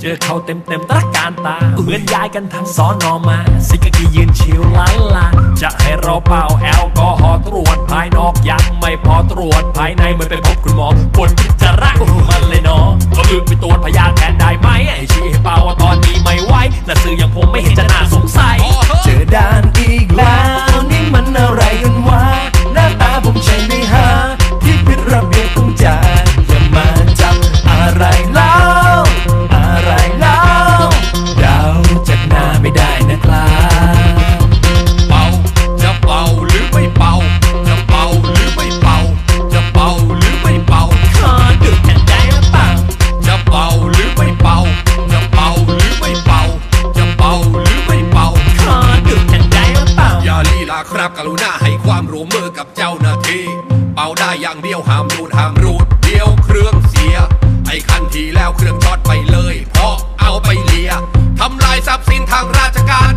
เจอเขาเต็มเต็มตระการตาเหมือนย้ายกันทั้งสอนอมาสิกะกียืนชิวไล้ลาจะให้เราเป่าแอลกอฮอล์ตรวจภายนอกยังไม่พอตรวจภายในเหมือนไปพบคุณหมอคนพิจาครับกรุณาให้ความร่วมมือกับเจ้าหน้าที่ เป่าได้อย่างเดียวห้ามรูดห้ามรูด เดียวเครื่องเสีย ไอ้คันทีแล้วเครื่องช็อตไปเลย เพราะเอาไปเลียทำลายทรัพย์สินทางราชการ